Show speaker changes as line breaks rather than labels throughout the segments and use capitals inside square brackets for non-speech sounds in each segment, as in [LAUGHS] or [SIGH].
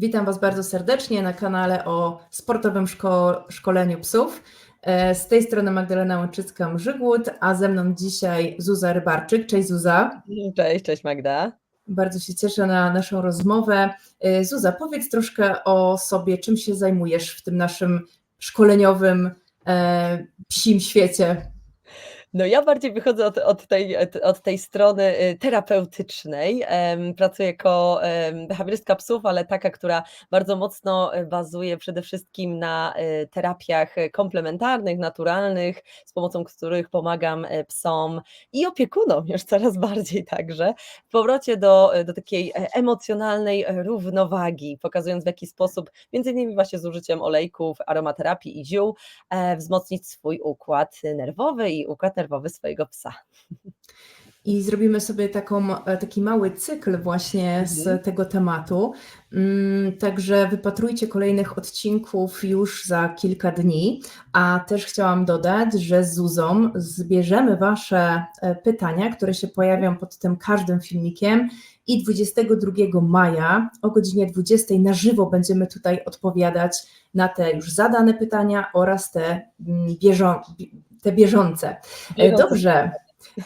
Witam Was bardzo serdecznie na kanale o sportowym szko szkoleniu psów. E, z tej strony Magdalena Łęczycka-Mrzygłód, a ze mną dzisiaj Zuza Rybarczyk. Cześć Zuza.
Cześć, cześć Magda.
Bardzo się cieszę na naszą rozmowę. E, Zuza, powiedz troszkę o sobie, czym się zajmujesz w tym naszym szkoleniowym e, psim świecie.
No ja bardziej wychodzę od, od, tej, od tej strony y, terapeutycznej. Pracuję jako behawiorystka psów, ale taka, która bardzo mocno y, bazuje przede wszystkim na y, terapiach komplementarnych, naturalnych, z pomocą których pomagam psom i opiekunom już coraz [LAUGHS] bardziej także w powrocie do, do takiej e, emocjonalnej równowagi, pokazując w jaki sposób, między innymi właśnie z użyciem olejków, aromaterapii i ziół, e, wzmocnić swój układ nerwowy i układ nerwowy swojego psa.
I zrobimy sobie taką, e, taki mały cykl właśnie z
Mhm.
tego tematu. Mm, Także wypatrujcie kolejnych odcinków już za kilka dni. A też chciałam dodać, że z Zuzą zbierzemy Wasze e, pytania, które się pojawią pod tym każdym filmikiem. I 22 maja o godzinie 20 na żywo będziemy tutaj odpowiadać na te już zadane pytania oraz te, mm, bieżą, te bieżące. E,
Bieżące
Dobrze.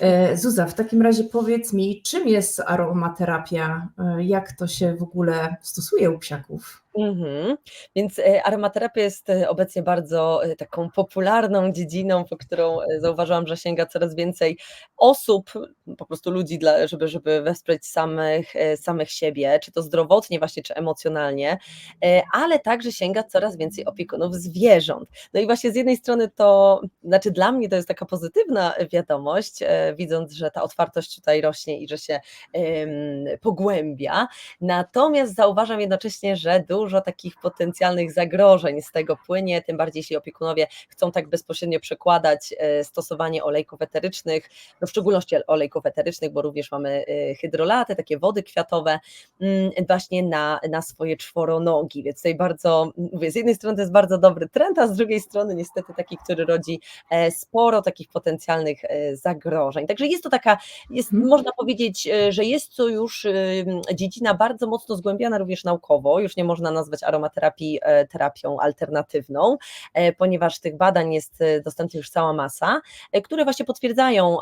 E, Zuza, w takim razie powiedz mi, czym jest aromaterapia? E, Jak to się w ogóle stosuje u psiaków?
Mhm. Więc e, aromaterapia jest e, obecnie bardzo e, taką popularną dziedziną, po którą zauważyłam, że sięga coraz więcej osób, po prostu ludzi, dla, żeby, żeby wesprzeć samych, samych siebie, czy to zdrowotnie właśnie, czy emocjonalnie, ale także sięga coraz więcej opiekunów zwierząt. No i właśnie z jednej strony to, znaczy dla mnie to jest taka pozytywna wiadomość, widząc, że ta otwartość tutaj rośnie i że się pogłębia, natomiast zauważam jednocześnie, że dużo takich potencjalnych zagrożeń z tego płynie, tym bardziej jeśli opiekunowie chcą tak bezpośrednio przekładać e, stosowanie olejków eterycznych, no w szczególności olejków eterycznych, bo również mamy e, hydrolaty, takie wody kwiatowe, mm, właśnie na, na swoje czworonogi, więc tutaj bardzo, mówię, z jednej strony to jest bardzo dobry trend, a z drugiej strony niestety taki, który rodzi e, sporo takich potencjalnych zagrożeń. Także jest to taka, jest,
Mhm.
można powiedzieć, że jest to już dziedzina bardzo mocno zgłębiana również naukowo, już nie można nazwać aromaterapii e, terapią alternatywną, e, ponieważ tych badań jest e, dostępna już cała masa, które właśnie potwierdzają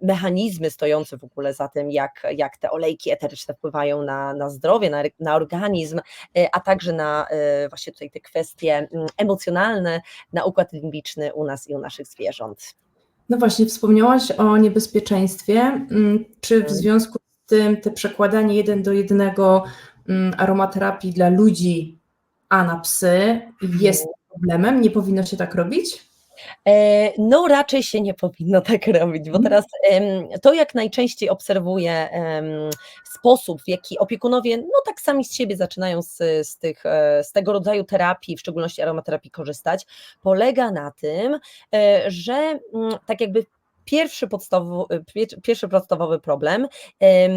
mechanizmy stojące w ogóle za tym, jak, jak te olejki eteryczne wpływają na, na zdrowie, na, na organizm, a także na właśnie tutaj te kwestie emocjonalne, na układ limbiczny u nas i u naszych zwierząt.
No właśnie, wspomniałaś o niebezpieczeństwie. Czy w
Mhm.
związku z tym te przekładanie jeden do jednego aromaterapii dla ludzi, a na psy jest problemem? Nie powinno się tak robić?
E, No, raczej się nie powinno [LAUGHS] tak robić, bo
Mhm.
teraz to, jak najczęściej obserwuję sposób, w jaki opiekunowie, no tak sami z siebie zaczynają z, z, tych, e, z tego rodzaju terapii, w szczególności aromaterapii, korzystać, polega na tym, e, że mm, tak jakby Pierwszy podstawowy, pier- pierwszy podstawowy problem, em,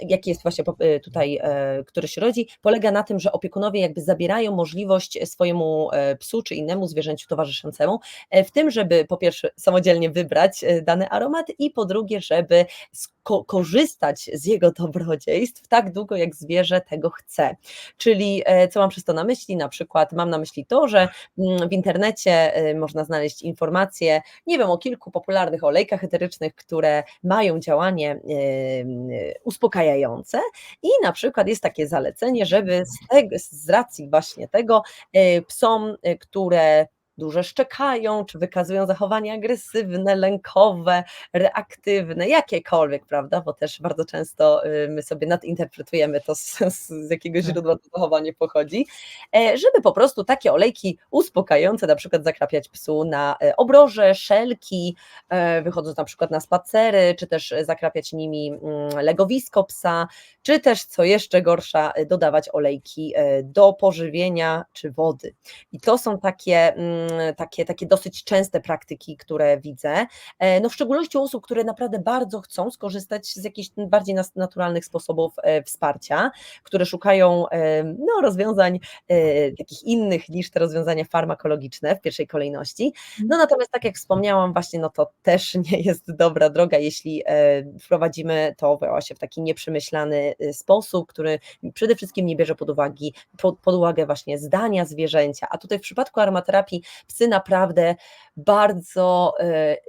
jaki jest właśnie e, tutaj, e, który się rodzi, polega na tym, że opiekunowie jakby zabierają możliwość swojemu e, psu czy innemu zwierzęciu towarzyszącemu e, w tym, żeby po pierwsze samodzielnie wybrać e, dany aromat i po drugie, żeby sko- korzystać z jego dobrodziejstw tak długo, jak zwierzę tego chce. Czyli e, co mam przez to na myśli? Na przykład mam na myśli to, że mm, w internecie e, można znaleźć informacje, nie wiem, o kilku popularnych olejkach eterycznych, które mają działanie uspokajające i na przykład jest takie zalecenie, żeby z, tego, z racji właśnie tego e, psom, które dużo szczekają, czy wykazują zachowania agresywne, lękowe, reaktywne, jakiekolwiek, prawda? Bo też bardzo często y, my sobie nadinterpretujemy to, z, z jakiego
Tak.
źródła to zachowanie pochodzi, e, żeby po prostu takie olejki uspokajające na przykład zakrapiać psu na e, obroże, szelki, e, wychodząc na przykład na spacery, czy też zakrapiać nimi mm, legowisko psa, czy też co jeszcze gorsza, dodawać olejki do pożywienia czy wody. I to są takie mm, takie, takie dosyć częste praktyki, które widzę. E, no w szczególności u osób, które naprawdę bardzo chcą skorzystać z jakichś bardziej naturalnych sposobów e, wsparcia, które szukają e, no, rozwiązań takich innych niż te rozwiązania farmakologiczne w pierwszej kolejności. No natomiast tak jak wspomniałam właśnie, no to też [LAUGHS] nie jest dobra droga, jeśli wprowadzimy to właśnie w taki nieprzemyślany sposób, który przede wszystkim nie bierze pod uwagę, pod, pod uwagę właśnie zdania zwierzęcia, a tutaj w przypadku aromaterapii psy naprawdę bardzo,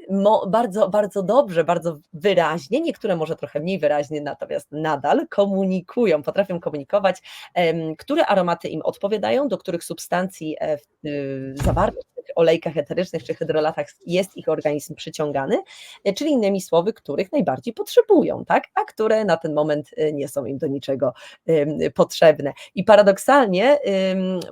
mo, bardzo, bardzo dobrze, bardzo wyraźnie, niektóre może trochę mniej wyraźnie, natomiast nadal komunikują, potrafią komunikować, które aromaty im odpowiadają, do których substancji e, y, zawartych olejkach eterycznych czy hydrolatach jest ich organizm przyciągany, e, czyli innymi słowy, których najbardziej potrzebują, tak? a które na ten moment e, nie są im do niczego potrzebne. I paradoksalnie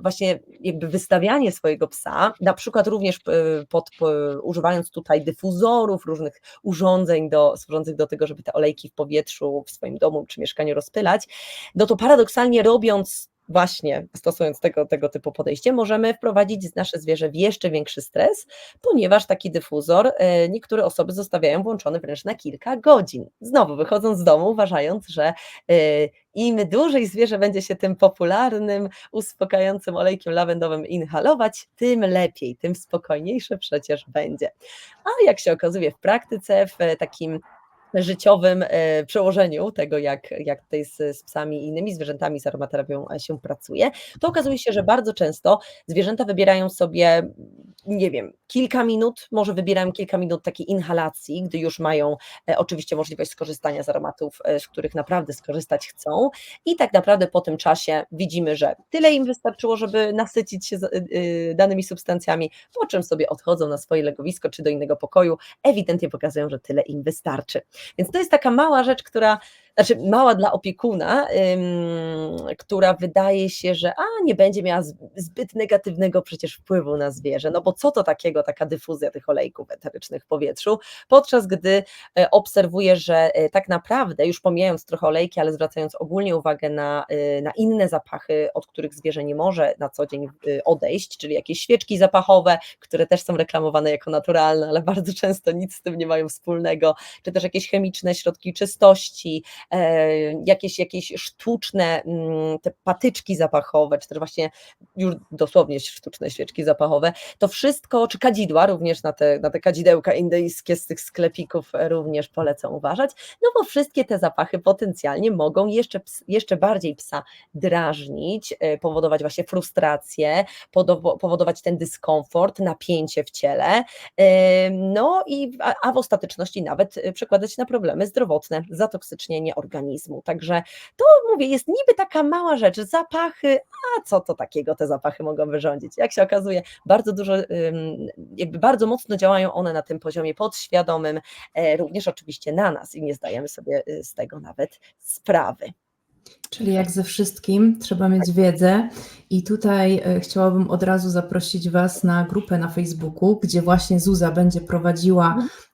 właśnie jakby wystawianie swojego psa, na przykład również e, pod, po, używając tutaj dyfuzorów, różnych urządzeń do, służących do tego, żeby te olejki w powietrzu w swoim domu czy mieszkaniu rozpylać, no to paradoksalnie robiąc właśnie stosując tego, tego typu podejście, możemy wprowadzić nasze zwierzę w jeszcze większy stres, ponieważ taki dyfuzor e, niektóre osoby zostawiają włączony wręcz na kilka godzin. Znowu wychodząc z domu, uważając, że e, im dłużej zwierzę będzie się tym popularnym, uspokajającym olejkiem lawendowym inhalować, tym lepiej, tym spokojniejsze przecież będzie. A jak się okazuje w praktyce, w takim życiowym e, przełożeniu tego, jak, jak tutaj z, z psami i innymi zwierzętami z aromaterapią się pracuje, to okazuje się, że bardzo często zwierzęta wybierają sobie, nie wiem, kilka minut, może wybierają kilka minut takiej inhalacji, gdy już mają e, oczywiście możliwość skorzystania z aromatów, e, z których naprawdę skorzystać chcą i tak naprawdę po tym czasie widzimy, że tyle im wystarczyło, żeby nasycić się y, danymi substancjami, po czym sobie odchodzą na swoje legowisko czy do innego pokoju, ewidentnie pokazują, że tyle im wystarczy. Więc to jest taka mała rzecz, która, znaczy mała dla opiekuna, która wydaje się, że a nie będzie miała zbyt negatywnego przecież wpływu na zwierzę, no bo co to takiego, taka dyfuzja tych olejków eterycznych w powietrzu, podczas gdy e, obserwuję, że e, tak naprawdę, już pomijając trochę olejki, ale zwracając ogólnie uwagę na, e, na inne zapachy, od których zwierzę nie może na co dzień odejść, czyli jakieś świeczki zapachowe, które też są reklamowane jako naturalne, ale bardzo często nic z tym nie mają wspólnego, czy też jakieś chemiczne środki czystości, jakieś, jakieś sztuczne mm, te patyczki zapachowe, czy też właśnie już dosłownie sztuczne świeczki zapachowe, to wszystko, czy kadzidła również na te, na te kadzidełka indyjskie z tych sklepików e, również polecam uważać, no bo wszystkie te zapachy potencjalnie mogą jeszcze, jeszcze bardziej psa drażnić, e, powodować właśnie frustrację, powodować ten dyskomfort, napięcie w ciele, e, no i a, w ostateczności nawet e, przekładać na problemy zdrowotne, zatoksycznienie organizmu. Także to mówię, jest niby taka mała rzecz, zapachy, a co to takiego te zapachy mogą wyrządzić? Jak się okazuje, bardzo dużo, jakby bardzo mocno działają one na tym poziomie podświadomym, e, również oczywiście na nas i nie zdajemy sobie y, z tego nawet sprawy.
Czyli jak ze wszystkim trzeba mieć wiedzę i tutaj e, chciałabym od razu zaprosić Was na grupę na Facebooku, gdzie właśnie Zuza będzie prowadziła, e,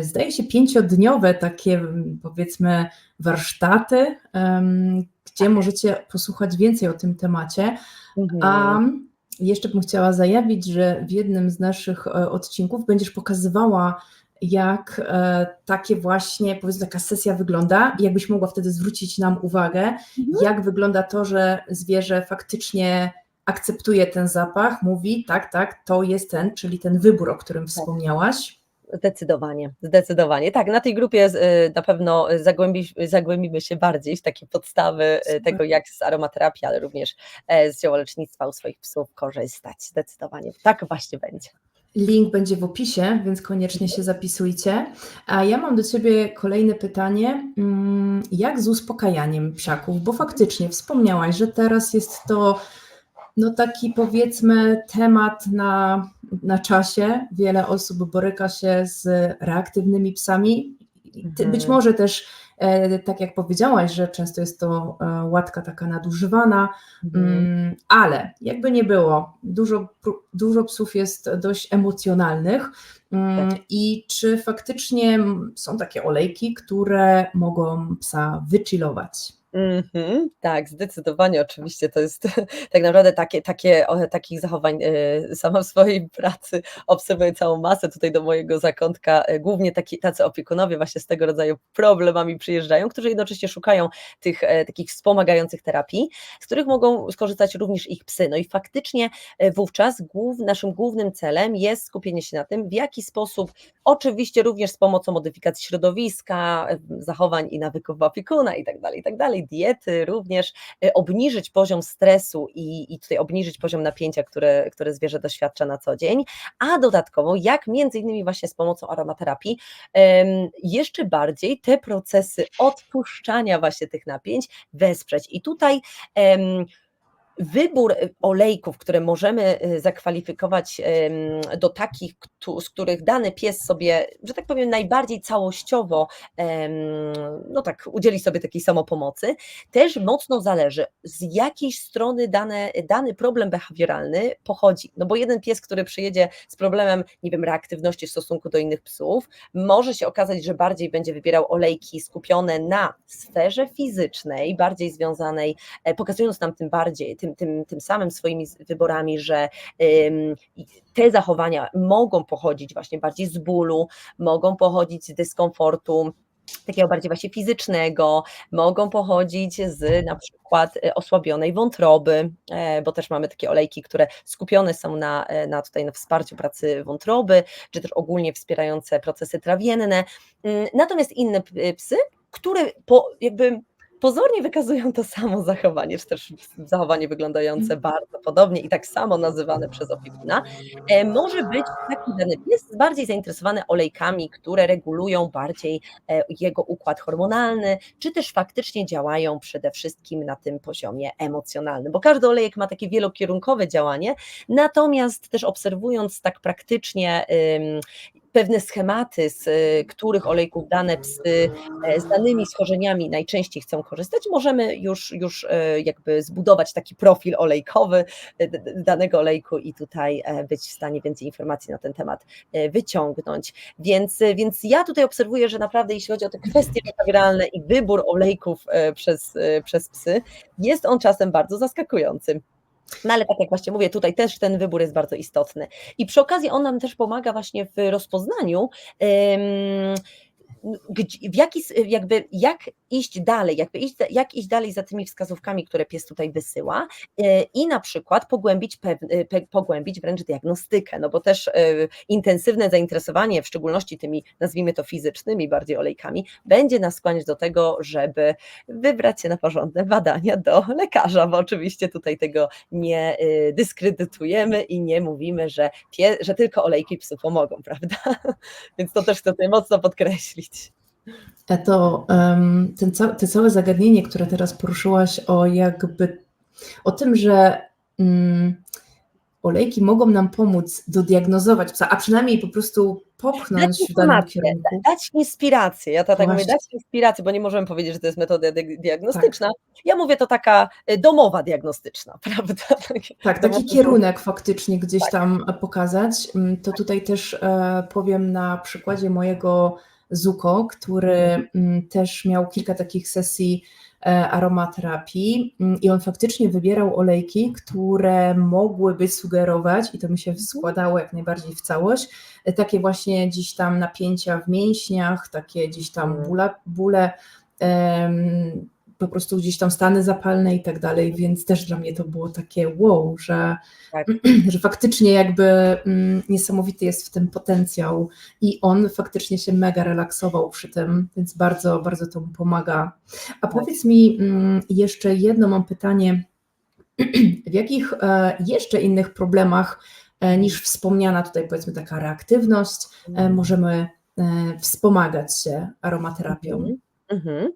zdaje się, pięciodniowe takie powiedzmy warsztaty, gdzie możecie posłuchać więcej o tym temacie. A
Mhm.
jeszcze bym chciała zajawić, że w jednym z naszych e, odcinków będziesz pokazywała, jak e, takie właśnie, powiedzmy, taka sesja wygląda, i jakbyś mogła wtedy zwrócić nam uwagę,
Mhm.
jak wygląda to, że zwierzę faktycznie akceptuje ten zapach, mówi tak, tak, to jest ten, czyli ten wybór, o którym wspomniałaś.
Zdecydowanie, zdecydowanie. Tak, na tej grupie y, na pewno zagłębi, zagłębimy się bardziej w takie podstawy y,
Super.
tego, jak z aromaterapii, ale również e, z ziołolecznictwa u swoich psów korzystać. Zdecydowanie. Tak właśnie będzie.
Link będzie w opisie, więc koniecznie się zapisujcie. A ja mam do Ciebie kolejne pytanie. Mm, Jak z uspokajaniem psiaków? Bo faktycznie wspomniałaś, że teraz jest to no taki powiedzmy temat na, na czasie. Wiele osób boryka się z reaktywnymi psami. Ty- Być
Mhm.
może też, e, tak jak powiedziałaś, że często jest to e, łatka taka nadużywana, Mm, ale jakby nie było, dużo, dużo psów jest dość emocjonalnych. Mm, I czy faktycznie są takie olejki, które mogą psa wychillować?
Mhm, tak, zdecydowanie oczywiście to jest [LAUGHS] tak naprawdę takie takie o takich zachowań, yy, sama w swojej pracy obserwuję całą masę tutaj do mojego zakątka, yy, głównie taki tacy opiekunowie właśnie z tego rodzaju problemami przyjeżdżają, którzy jednocześnie szukają tych, e, takich wspomagających terapii, z których mogą skorzystać również ich psy. No i faktycznie, e, wówczas głów naszym głównym celem jest skupienie się na tym, w jaki sposób, oczywiście również z pomocą modyfikacji środowiska, e, zachowań i nawyków opiekuna i tak dalej, i tak dalej, diety również, e, obniżyć poziom stresu i i tutaj obniżyć poziom napięcia, które które zwierzę doświadcza na co dzień, a dodatkowo jak między innymi właśnie z pomocą aromaterapii, jeszcze bardziej te procesy odpuszczania właśnie tych napięć wesprzeć. I tutaj, wybór, y, olejków, które możemy, y, zakwalifikować, do takich, z których dany pies sobie, że tak powiem, najbardziej całościowo, no tak, udzieli sobie takiej samopomocy, też mocno zależy, z jakiej strony dane dany problem behawioralny pochodzi. No bo jeden pies, który przyjedzie z problemem, nie wiem, reaktywności w stosunku do innych psów, może się okazać, że bardziej będzie wybierał olejki skupione na sferze fizycznej, bardziej związanej, e, pokazując nam tym bardziej tym tym tym samym swoimi wyborami, że, te zachowania mogą pochodzić właśnie bardziej z bólu, mogą pochodzić z dyskomfortu takiego bardziej właśnie fizycznego, mogą pochodzić z na przykład, e, osłabionej wątroby, e, bo też mamy takie olejki, które skupione są na, e, na tutaj na wsparciu pracy wątroby, czy też ogólnie wspierające procesy trawienne. Natomiast inne p psy, które po jakby pozornie wykazują to samo zachowanie, czy też zachowanie wyglądające
Mhm.
bardzo podobnie i tak samo nazywane przez opiekuna, e, może być taki dany pies bardziej zainteresowany olejkami, które regulują bardziej, e, jego układ hormonalny, czy też faktycznie działają przede wszystkim na tym poziomie emocjonalnym, bo każdy olejek ma takie wielokierunkowe działanie, natomiast też obserwując tak praktycznie, pewne schematy, z których olejków dane psy, e, z danymi schorzeniami najczęściej chcą korzystać, możemy już już, e, jakby zbudować taki profil olejkowy, d danego olejku i tutaj, e, być w stanie więcej informacji na ten temat, e, wyciągnąć. Więc więc ja tutaj obserwuję, że naprawdę jeśli chodzi o te kwestie behawioralne i wybór olejków, e, przez, e, przez psy, jest on czasem bardzo zaskakujący. No ale tak jak właśnie mówię, tutaj też ten wybór jest bardzo istotny. I przy okazji on nam też pomaga właśnie w rozpoznaniu, gdź w jaki jakby jak iść dalej, jakby iść jak iść dalej za tymi wskazówkami, które pies tutaj wysyła, e, i na przykład pogłębić e, pogłębić wręcz diagnostykę, no bo też, e, intensywne zainteresowanie, w szczególności tymi, nazwijmy to fizycznymi bardziej olejkami, będzie nas skłaniać do tego, żeby wybrać się na porządne badania do lekarza, bo oczywiście tutaj tego nie, dyskredytujemy i nie mówimy, że pie że tylko olejki psu pomogą, [LAUGHS] prawda? Więc to też chcę tutaj mocno podkreślić.
E, to, em, ten ca to całe zagadnienie, które teraz poruszyłaś o jakby o tym, że, mm, olejki mogą nam pomóc dodiagnozować psa, a przynajmniej po prostu
Dać
popchnąć w danym kierunku.
dać inspirację. Ja to tak mówię,
Właśnie.
dać inspirację, bo nie możemy powiedzieć, że to jest metoda dyg
Tak.
diagnostyczna. Ja mówię, to taka, y, domowa diagnostyczna, [LAUGHS] prawda?
Tak, taki kierunek faktycznie gdzieś
Tak.
tam, e, pokazać. Mm, to
Tak.
tutaj też, e, powiem na przykładzie mojego Zuko, który,
Mhm.
mm, też miał kilka takich sesji, e, aromaterapii, mm, i on faktycznie wybierał olejki, które mogłyby sugerować, i to mi się
Mhm.
składało jak najbardziej w całość, e, takie właśnie gdzieś tam napięcia w mięśniach, takie gdzieś tam
Mhm.
bóle, em, po prostu gdzieś tam stany zapalne i tak dalej, więc też dla mnie to było takie wow, że
Tak. [CLEARS THROAT]
że faktycznie jakby, mm, niesamowity jest w tym potencjał i on faktycznie się mega relaksował przy tym, więc bardzo, bardzo to mu pomaga. A
Tak.
powiedz mi, mm, jeszcze jedno mam pytanie. [CLEARS THROAT] W jakich, e, jeszcze innych problemach, e, niż wspomniana tutaj powiedzmy taka reaktywność, e,
Mhm.
możemy, e, wspomagać się aromaterapią?
Mhm.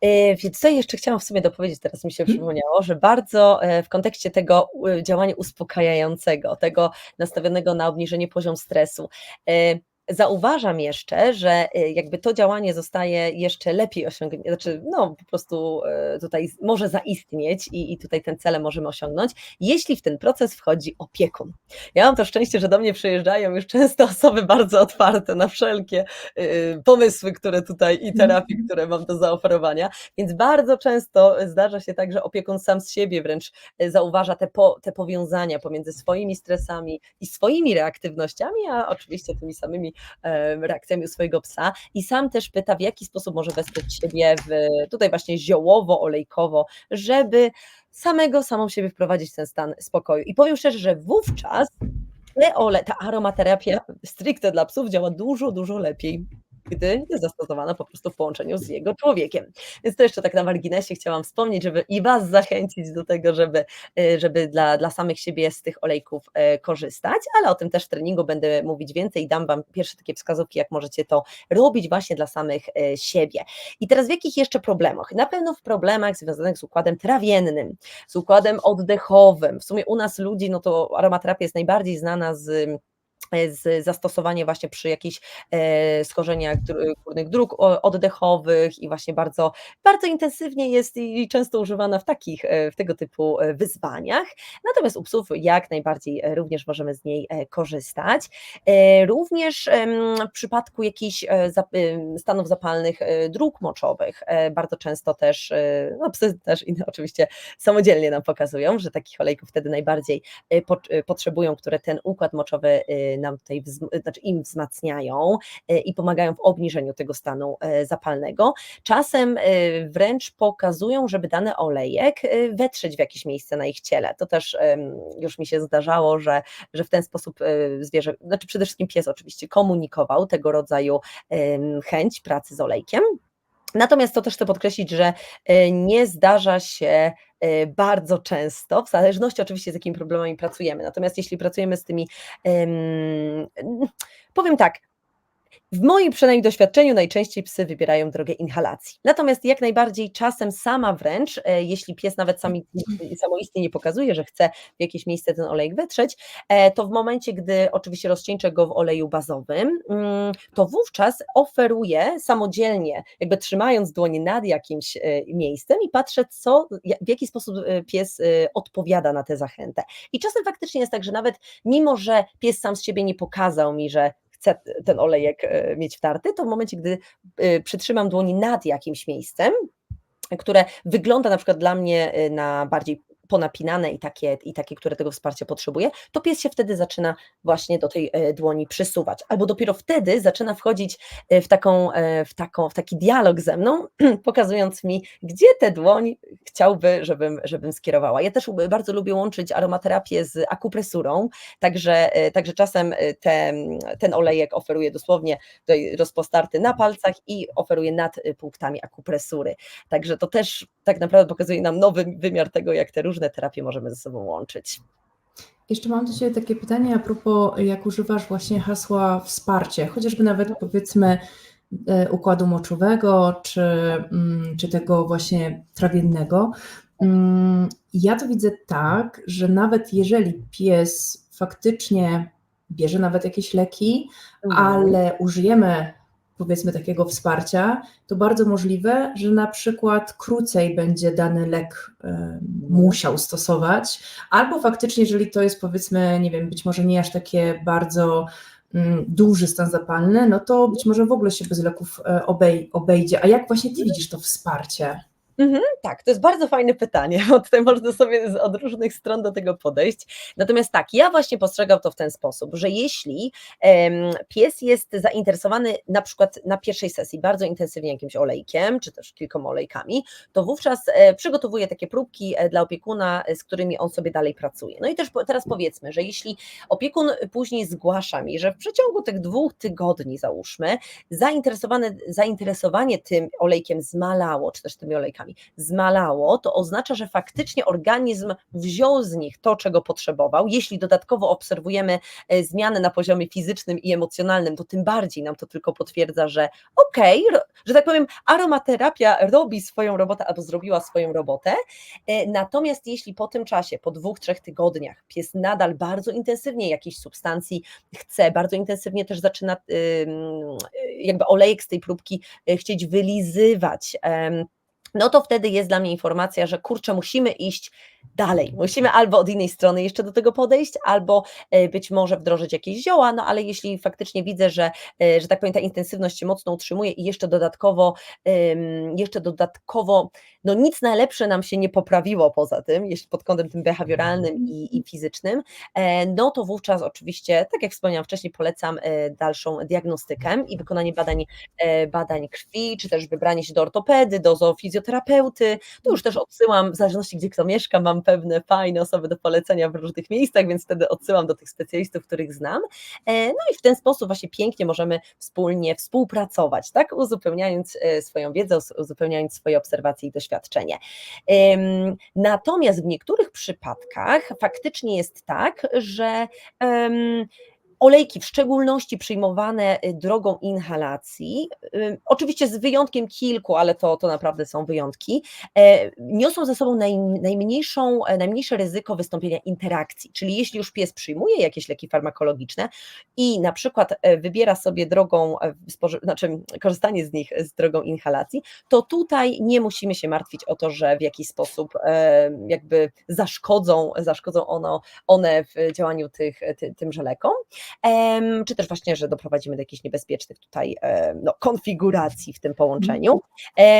E, więc co jeszcze chciałam w sumie dopowiedzieć, teraz mi się
Mhm.
przypomniało, że bardzo, e, w kontekście tego działania uspokajającego, tego nastawionego na obniżenie poziom stresu, e, Zauważam jeszcze, że y, jakby to działanie zostaje jeszcze lepiej osiągnięte, znaczy no po prostu y, tutaj może zaistnieć i, i tutaj ten cel możemy osiągnąć, jeśli w ten proces wchodzi opiekun. Ja mam to szczęście, że do mnie przyjeżdżają już często osoby bardzo otwarte na wszelkie y, pomysły, które tutaj i terapii, które mam do zaoferowania, więc bardzo często zdarza się tak, że opiekun sam z siebie wręcz zauważa te, po, te powiązania pomiędzy swoimi stresami i swoimi reaktywnościami, a oczywiście tymi samymi e, reakcjami u swojego psa i sam też pyta, w jaki sposób może wesprzeć siebie w, tutaj właśnie ziołowo, olejkowo, żeby samego, samą siebie wprowadzić w ten stan spokoju. I powiem szczerze, że wówczas te ole, ta aromaterapia stricte dla psów działa dużo, dużo lepiej, gdy jest zastosowana po prostu w połączeniu z jego człowiekiem. Więc to jeszcze tak na marginesie chciałam wspomnieć, żeby i Was zachęcić do tego, żeby, y, żeby dla, dla samych siebie z tych olejków e, korzystać, ale o tym też w treningu będę mówić więcej i dam Wam pierwsze takie wskazówki, jak możecie to robić właśnie dla samych e, siebie. I teraz w jakich jeszcze problemach? Na pewno w problemach związanych z układem trawiennym, z układem oddechowym. W sumie u nas ludzi, no to aromaterapia jest najbardziej znana z z zastosowanie właśnie przy jakichś e, schorzeniach dr- górnych dróg oddechowych i właśnie bardzo, bardzo intensywnie jest i często używana w takich, e, w tego typu e, wyzwaniach. Natomiast u psów jak najbardziej również możemy z niej korzystać. Również w przypadku jakichś stanów zapalnych dróg moczowych, bardzo często też, no psy też inne [LAUGHS] oczywiście samodzielnie nam pokazują, że takich olejków wtedy najbardziej pot- potrzebują, które ten układ moczowy nam tutaj, znaczy im wzmacniają e, i pomagają w obniżeniu tego stanu e, zapalnego. Czasem e, wręcz pokazują, żeby dany olejek wetrzeć w jakieś miejsce na ich ciele. To też już mi się zdarzało, że, że w ten sposób zwierzę, znaczy przede wszystkim pies oczywiście komunikował tego rodzaju chęć pracy z olejkiem. Natomiast to też chcę podkreślić, że e, nie zdarza się e, bardzo często, w zależności oczywiście z jakimi problemami pracujemy. Natomiast jeśli pracujemy z tymi, em, powiem tak, w moim przynajmniej doświadczeniu najczęściej psy wybierają drogę inhalacji. Natomiast jak najbardziej czasem sama wręcz, e, jeśli pies nawet sami, samoistnie nie pokazuje, że chce w jakieś miejsce ten olejek wetrzeć, e, to w momencie, gdy oczywiście rozcieńczę go w oleju bazowym, mm, to wówczas oferuję samodzielnie, jakby trzymając dłoń nad jakimś e, miejscem i patrzę, co, w jaki sposób pies odpowiada na tę zachętę. I czasem faktycznie jest tak, że nawet mimo, że pies sam z siebie nie pokazał mi, że chce ten olejek e, mieć wtarty, to w momencie, gdy e, przytrzymam dłoni nad jakimś miejscem, które wygląda na przykład dla mnie e, na bardziej ponapinane i takie, i takie, które tego wsparcia potrzebuje, to pies się wtedy zaczyna właśnie do tej e, dłoni przysuwać. Albo dopiero wtedy zaczyna wchodzić e, w, taką, e, w, taką, w taki dialog ze mną, [CLEARS THROAT] pokazując mi, gdzie tę dłoń chciałby, żebym, żebym skierowała. Ja też bardzo lubię łączyć aromaterapię z akupresurą, także, także czasem te, ten olejek oferuje dosłownie rozpostarty na palcach i oferuje nad punktami akupresury. Także to też tak naprawdę pokazuje nam nowy wymiar tego, jak te różne terapie możemy ze sobą łączyć.
Jeszcze mam do Ciebie takie pytanie a propos, jak używasz właśnie hasła wsparcie, chociażby nawet powiedzmy e, układu moczowego, czy, mm, czy tego właśnie trawiennego. Mm, Ja to widzę tak, że nawet jeżeli pies faktycznie bierze nawet jakieś leki, ale użyjemy powiedzmy takiego wsparcia, to bardzo możliwe, że na przykład krócej będzie dany lek e, musiał stosować, albo faktycznie, jeżeli to jest powiedzmy, nie wiem, być może nie aż takie bardzo mm, duży stan zapalny, no to być może w ogóle się bez leków e, obej, obejdzie. A jak właśnie ty widzisz to wsparcie?
Mhm, tak, to jest bardzo fajne pytanie, bo tutaj można sobie od różnych stron do tego podejść. Natomiast tak, ja właśnie postrzegam to w ten sposób, że jeśli em, pies jest zainteresowany na przykład na pierwszej sesji bardzo intensywnie jakimś olejkiem, czy też kilkoma olejkami, to wówczas e, przygotowuję takie próbki e, dla opiekuna, e, z którymi on sobie dalej pracuje. No i też po- teraz powiedzmy, że jeśli opiekun później zgłasza mi, że w przeciągu tych dwóch tygodni załóżmy, zainteresowane, zainteresowanie tym olejkiem zmalało, czy też tymi olejkami zmalało, to oznacza, że faktycznie organizm wziął z nich to, czego potrzebował. Jeśli dodatkowo obserwujemy e, zmiany na poziomie fizycznym i emocjonalnym, to tym bardziej nam to tylko potwierdza, że okej, okay, że tak powiem, aromaterapia robi swoją robotę albo zrobiła swoją robotę. E, natomiast jeśli po tym czasie, po dwóch, trzech tygodniach, pies nadal bardzo intensywnie jakiejś substancji chce, bardzo intensywnie też zaczyna jakby olejek z tej próbki e, chcieć wylizywać, no to wtedy jest dla mnie informacja, że kurczę, musimy iść dalej. Musimy albo od innej strony jeszcze do tego podejść, albo e, być może wdrożyć jakieś zioła, no ale jeśli faktycznie widzę, że, e, że tak powiem, ta intensywność się mocno utrzymuje i jeszcze dodatkowo, jeszcze dodatkowo, no nic najlepsze nam się nie poprawiło poza tym, jeśli pod kątem tym behawioralnym i, i fizycznym, e, no to wówczas oczywiście, tak jak wspomniałam wcześniej, polecam dalszą diagnostykę i wykonanie badań, badań krwi, czy też wybranie się do ortopedy, do zoofizjoterapeuty, to już też odsyłam, w zależności gdzie kto mieszka, mam pewne fajne osoby do polecenia w różnych miejscach, więc wtedy odsyłam do tych specjalistów, których znam. E, no i w ten sposób właśnie pięknie możemy wspólnie współpracować, tak? Uzupełniając e, swoją wiedzę, uzupełniając swoje obserwacje i doświadczenie. Natomiast w niektórych przypadkach faktycznie jest tak, że Olejki, w szczególności przyjmowane y, drogą inhalacji, y, oczywiście z wyjątkiem kilku, ale to, to naprawdę są wyjątki, e, niosą ze sobą naj, najmniejszą, e, najmniejsze ryzyko wystąpienia interakcji. Czyli jeśli już pies przyjmuje jakieś leki farmakologiczne i na przykład e, wybiera sobie drogą, znaczy korzystanie z nich z drogą inhalacji, to tutaj nie musimy się martwić o to, że w jakiś sposób jakby zaszkodzą, zaszkodzą ono, one w działaniu tych, ty, tymże lekom czy też właśnie, że doprowadzimy do jakichś niebezpiecznych tutaj no, konfiguracji w tym połączeniu.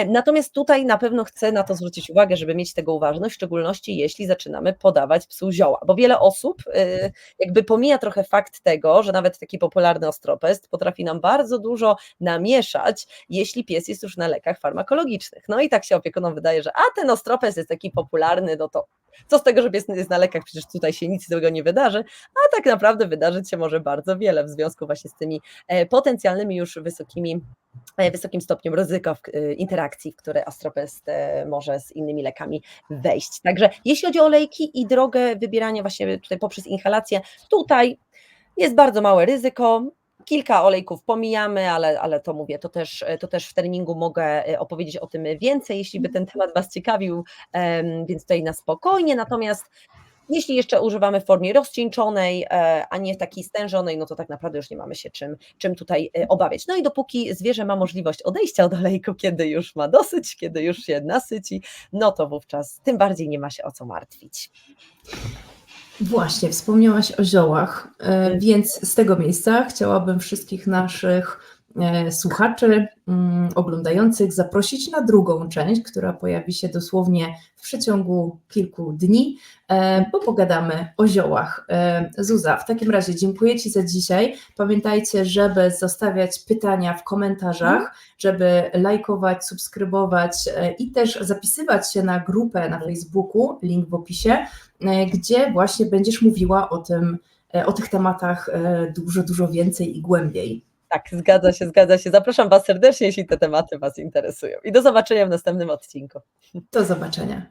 Natomiast tutaj na pewno chcę na to zwrócić uwagę, żeby mieć tego uważność, w szczególności jeśli zaczynamy podawać psu zioła, bo wiele osób y, jakby pomija trochę fakt tego, że nawet taki popularny ostropest potrafi nam bardzo dużo namieszać, jeśli pies jest już na lekach farmakologicznych. No i tak się opiekunom wydaje, że a ten ostropest jest taki popularny, no to co z tego, że pies jest na lekach, przecież tutaj się nic złego nie wydarzy, a tak naprawdę wydarzyć się może bardzo wiele w związku właśnie z tymi e, potencjalnymi już wysokimi e, wysokim stopniem ryzyka w e, interakcji, w które astropest może z innymi lekami wejść. Także jeśli chodzi o olejki i drogę wybierania właśnie tutaj poprzez inhalację, tutaj jest bardzo małe ryzyko. Kilka olejków pomijamy, ale, ale to mówię, to też, to też w treningu mogę e, opowiedzieć o tym więcej, jeśli by ten temat Was ciekawił, więc tutaj na spokojnie. Natomiast jeśli jeszcze używamy w formie rozcieńczonej, e, a nie takiej stężonej, no to tak naprawdę już nie mamy się czym, czym tutaj e, obawiać. No i dopóki zwierzę ma możliwość odejścia od olejku, kiedy już ma dosyć, kiedy już się nasyci, no to wówczas tym bardziej nie ma się o co martwić.
Właśnie, wspomniałaś o ziołach, e, więc z tego miejsca chciałabym wszystkich naszych słuchaczy mm, oglądających zaprosić na drugą część, która pojawi się dosłownie w przeciągu kilku dni, e, bo pogadamy o ziołach. Zuza, w takim razie dziękuję Ci za dzisiaj. Pamiętajcie, żeby zostawiać pytania w komentarzach, żeby lajkować, subskrybować i też zapisywać się na grupę na Facebooku, link w opisie, E, gdzie właśnie będziesz mówiła o tym, e, o tych tematach e, dużo, dużo więcej i głębiej.
Tak, zgadza się, zgadza się. Zapraszam Was serdecznie, jeśli te tematy Was interesują. I do zobaczenia w następnym odcinku.
Do zobaczenia.